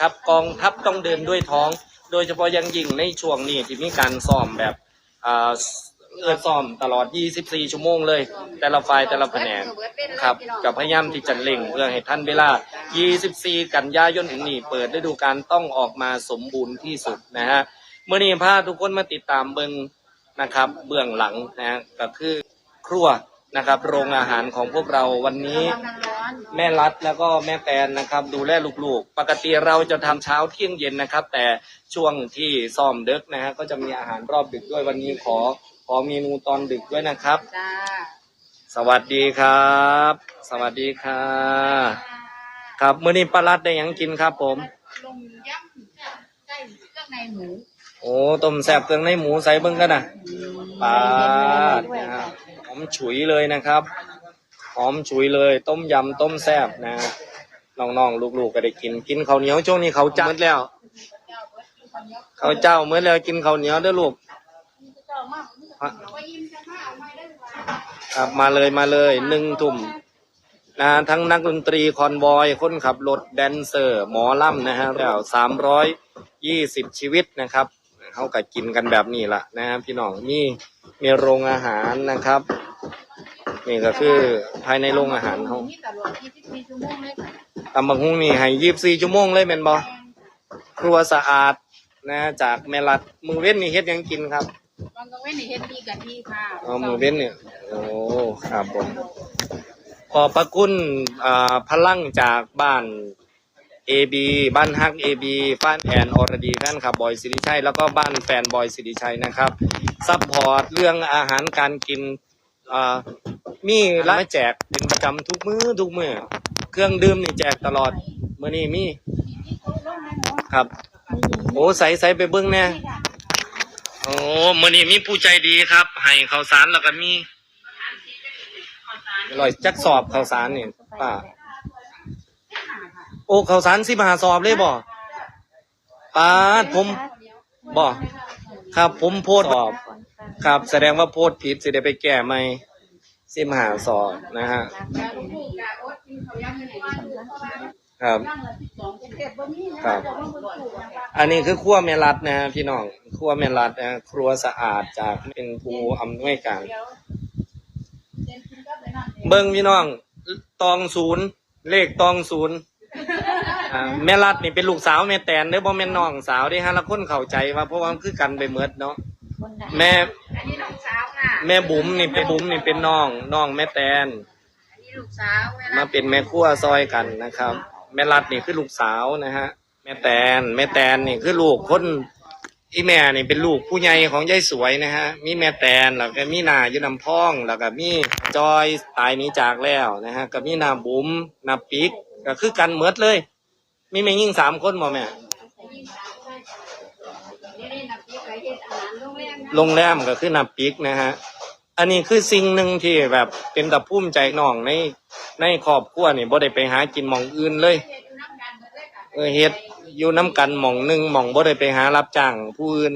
ครับกองทัพต้องเดินด้วยท้อง โดยเฉพาะยังยิ่งในช่วงนี้ที่มีการซ้อมแบบอ่าเอื้อซ้อมตลอด 24 ชั่วโมงเลย แต่ละฝ่ายแต่ละแผนกครับกับพยายามที่จะเล่งเพื่อให้ท่านเวลา 24 กันยายนถึงนี้เปิดฤดูกาลต้องออกมาสมบูรณ์ที่สุดนะฮะเมื่อนี้พาทุกคนมาติดตามเบิงนะครับ เบื้องหลังนะฮะก็คือครัวนะครับ โรงอาหารของพวกเราวันนี้ แม่รัดแล้วก็แม่แตนนะครับ ดูแลลูกๆ ปกติเราจะทำเช้าเที่ยงเย็นนะครับ แต่ช่วงที่ซ้อมดึกนะฮะก็จะมีอาหารรอบดึกด้วยวันนี้ขอขอเมนูตอนดึกด้วยนะครับ จ้าสวัสดีครับ สวัสดีค่ะ ครับมื้อนี้ปลารัดได้หยังกินครับ ผม ลงย่ำไส้เครื่องในหมูโอ้ต้มแซ่บเครื่องในหมูใส่เบิ่งกันนะปลาดนะฮะหอมฉุยเลยนะครับ หอมฉุยเลย ต้มยำต้มแซ่บนะฮะน้องๆ ลูกๆก็ได้กิน กินข้าวเหนียวช่วงนี้เขาจ้าหมดแล้วเขาเจ้าเมื่อแล้วกินข้าวเหนียวด้วยล่าครับมาเลยมาเลยหนึ่งทุ่มนะทั้งนักดนตรีคอนบอยคนขับรถแดนเซอร์ หมอลำนะฮะแล้วสามร้อยยี่สิบชีวิตนะครับเขาก็กินกันแบบนี้ละนะฮะพี่น้องมีมีโรงอาหารนะครับ นี่ก็คือภายในโรงอาหารเขามีตลอด24ชั่วโมงเลยค่ะตำบักหุ่งนี่ให้ยี่สี่ชั่วโมงเลยเป็นบอครัวสะอาดนะจากแม่รัดมือเว้นนี่เฮ็ดหยังกินครับบางกเว้นนี่เฮ็ดดีกันที่ค่ะอ๋อมือเว้นเนี่ยโอ้ครับผมขอบพระคุณอ่าพลังจากบ้าน AB บ้านฮัก AB ฟ้านแอนอรดีแฟนครับบอยสิริชัยแล้วก็บ้านแฟนบอยสิริชัยนะครับซัพพอร์ตเรื่องอาหารการกินอ่า มีร้านแจกเป็นประจำทุกมือ้อทุกมื้อเครื่องดื่มนี่แจกตลอดมื้อนี้มีครับ โอ้ใส่ใส่ไปเบิ้งแน่โอ้มื้อนี้มีผู้ใจดีครับ ให้ข้าวสารแล้วก็มีลอยจักสอบข้าวสารนี่ป้าโอ้ข้าวสารสิบหาสอบเลยบ่ป้าดผมบ่ครับผมโพดสอบครับ แสดงว่าโพดผิดสิได้ไปแก้ใหม่ สิบหาสอบนะฮะครับ ครับ อันนี้คือครัวแม่รัดนะฮะพี่น้องครัวแม่รัดนะฮะครัวสะอาดจากเป็นผู้อำนวยการเดี๋ยวเจนกินกับไปนั่นเองเบิ้งพี่น้องตองศูนย์เลขตองศูนย์แม่รัดนี่เป็นลูกสาวแม่แตนเด้อบ่แม่น้องสาวเด้ฮะละคนเข้าใจว่าเพราะว่าคือกันไปเมดเนาะแม่ แม่บุ๋มนี่เป็นบุ๋มนี่เป็นน้องน้องแม่แตนอันนี้ลูกสาวเวลามาเป็นแม่ครัวซอยกันนะครับ แม่รัดนี่คือลูกสาวนะฮะ แม่แตนแม่แตนนี่คือลูกคนอีแม่นี่เป็นลูกผู้ใหญ่ของยายสวยนะฮะ มีแม่แตนแล้วก็มีนาอยู่นำพ้อง แล้วก็มีจอยตายหนี้จากแล้วนะฮะก็มีนาบุ๋มนาปิกก็คือกันเมดเลย มีแม่ยิ่งสามคนบ่แม่ นี่นี่นับพี่ไปเฮ็ดอาหาร โรงแรมก็คือนาปิกนะฮะ อันนี้คือสิ่งหนึ่งที่แบบเป็นตะภูมิใจน้องในในครอบครัวนี่บ่ได้ไปหากินหมองอื่นเลยเฮ็ดอยู่น้ำกันหมอเฮ็ดอยู่น้ำกันหมองหนึ่งหมองบ่ได้ไปหารับจ้างผู้อื่น